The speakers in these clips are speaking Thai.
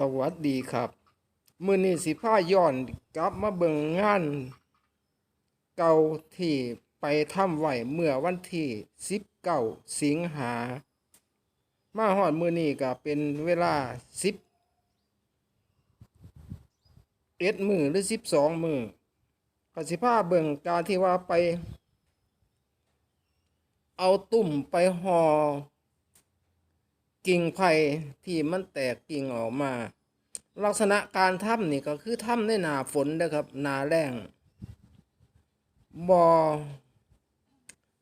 สวัสดีครับ มือนี้สิพาย้อนกลับมาเบิ่งงาน เก่าที่ไปทำไหวเมื่อวันที่19สิงหา มาฮอดมือนี้ก็เป็นเวลา10เอ็ดมือหรือ12มือก็สิพาเบิ่งการที่ว่าไป เอาตุ่มไปห่อกิ่งไผ่ที่มันแตกกิ่งออกมา ลักษณะการทำนี่ก็คือทำในหนาฝนนะครับหนาแรงบอ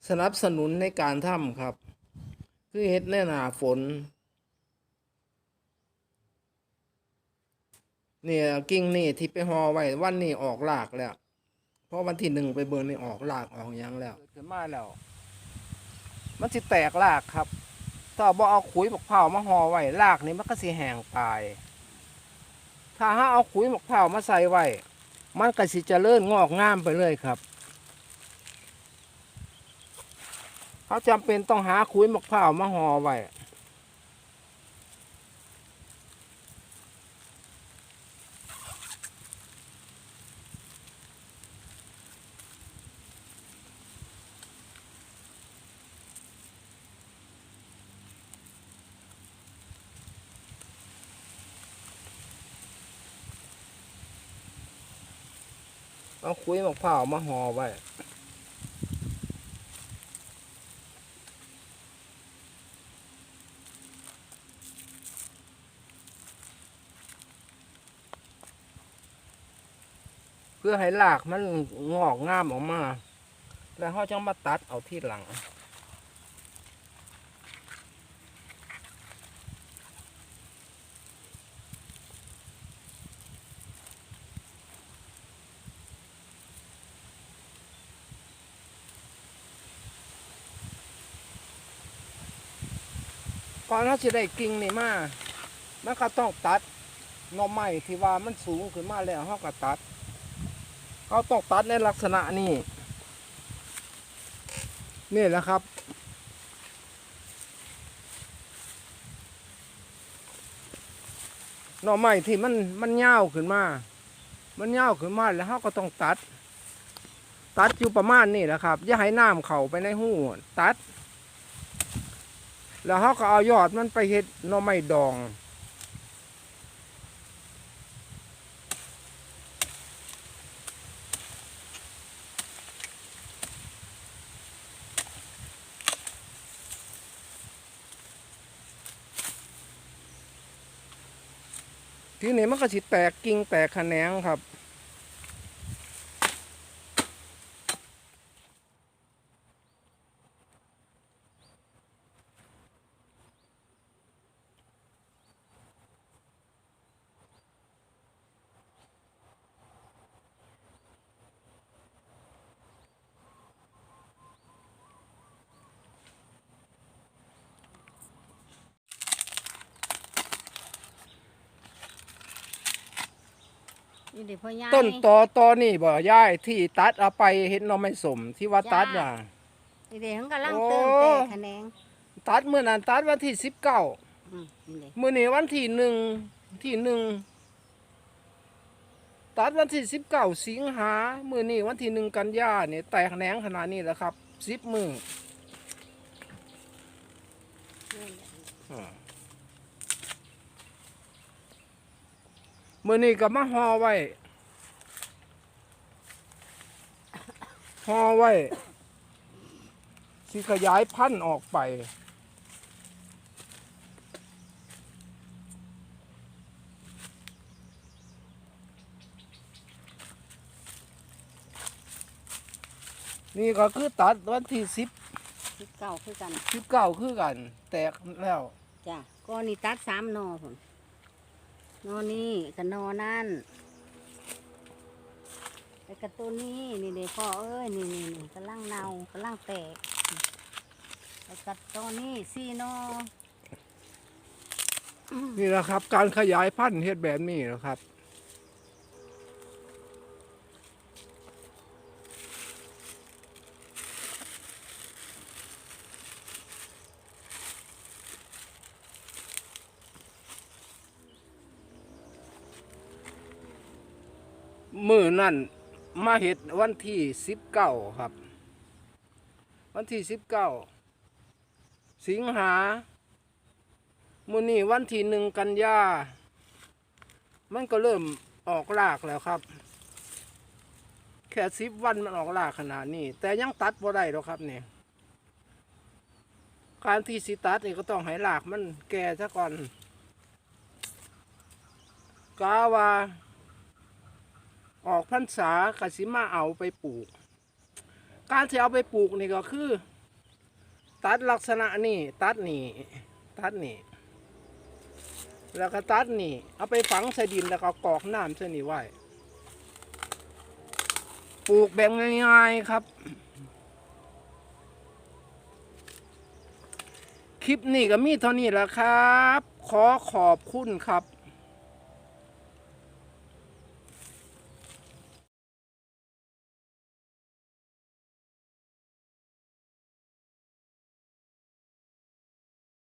สนับสนุนในการทำครับ คือเฮ็ดในหนาฝนเนี่ยกิ่งนี่ที่ไปห่อไว้วันนี้ออกรากแล้ว เพราะวันที่หนึ่งไปเบิร์นี่ออกรากออกยังแล้วขึ้นมาแล้ว มันสิแตกรากครับถ้าบ่เอาขุยมะพร้ามาหอไว้รากนี่มันก็สิแห้งตาย ถ้าหาเอาขุยมะพร้าวมาใส่ไว้ มันก็สิเจริญงอกงามไปเลยครับเขาจำเป็นต้องหาขุยมะพร้าวมาห่อไว้ เอาคุยมะพร้าวมาห่อไว้เพื่อให้หลากมันงอกงามออกมา แล้วเขาจะมาตัดเอาที่หลัง ก่อนเราจะได้กิ่งนี่มามันก็ต้องตัดหน่อไม้ที่ว่ามันสูงขึ้นมาแล้วเขาก็ตัดเขาต้องตัดในลักษณะนี้นี่แหละครับ หน่อไม้ที่มันมันยาวขึ้นมา มันยาวขึ้นมาแล้วเขาก็ต้องตัด ตัดอยู่ประมาณนี้แหละครับอย่าให้น้ำเข้าไปในหูตัด แล้วเขาก็เอายอดมันไปเฮ็ดหน่อไม้ดอง ทีนี้มันก็สิแตกกิ่งแตกแขนงครับ นี่เดี๋ยวพ่อใหญ่ต้นตอตอนี่บ่ย่ายที่ตัดเอาไปเฮ็ดหน่อไม้สมที่ว่าตัดน่ะ นี่เดี๋ยวเขากำลังโอ้เติมแต่คะแนนตัดเมื่อนั้นตัดวันที่สิบเก้าอืมนี่เดี๋ยวมื่อนี้วันที่หนึ่งที่หนึ่งตัดวันที่สิบเก้าสิงหามื่อนี้วันที่หนึ่งกันยาเนี่ยแตกแหนงขนาดนี้แหละครับสิบมือ อ่า มื่อนี้ก็มาห่อไว้ห่อไว้สิขยายพันธุ์ออกไป นี่ก็คือตัดวันที่สิบสิบเก้าคือกันสิบเก้าคือกัน แตกแล้ว จ้ะก็นี่ตัดสามหนอผม นอนี่กับนอนั่นไอ้กับตัวนี้นี่เด็กพ่อเอ้ยนี่นี่นี่กำลังเน่ากำลังแตกไอ้กัดตัวนี้สี่นอนี่แหละครับ การขยายพันธุ์เฮ็ดแบบนี้นะครับ มือนั่นมาเห็ดวันที่สิบเก้าครับ วันที่สิบเก้าสิงหามือนี่วันที่หนึ่งกันยามันก็เริ่มออกรากแล้วครับ แค่สิบวันมันออกรากขนาดนี้ แต่ยังตัดบ่ได้หรอกครับเนี่ยการที่สิตัดนี่ก็ต้องให้รากมันแก่ซะก่อนกาว่า ออกพรรษากสิมาเอาไปปลูก การที่เอาไปปลูกนี่ก็คือ ตัดลักษณะนี่ตัดนี่ตัดนี่แล้วก็ตัดนี่ เอาไปฝังใส่ดินแล้วก็กอกน้ำใส่นี่ไว้ปลูกแบบง่ายๆครับ คลิปนี้ก็มีเท่านี้แหละครับ ขอขอบคุณครับ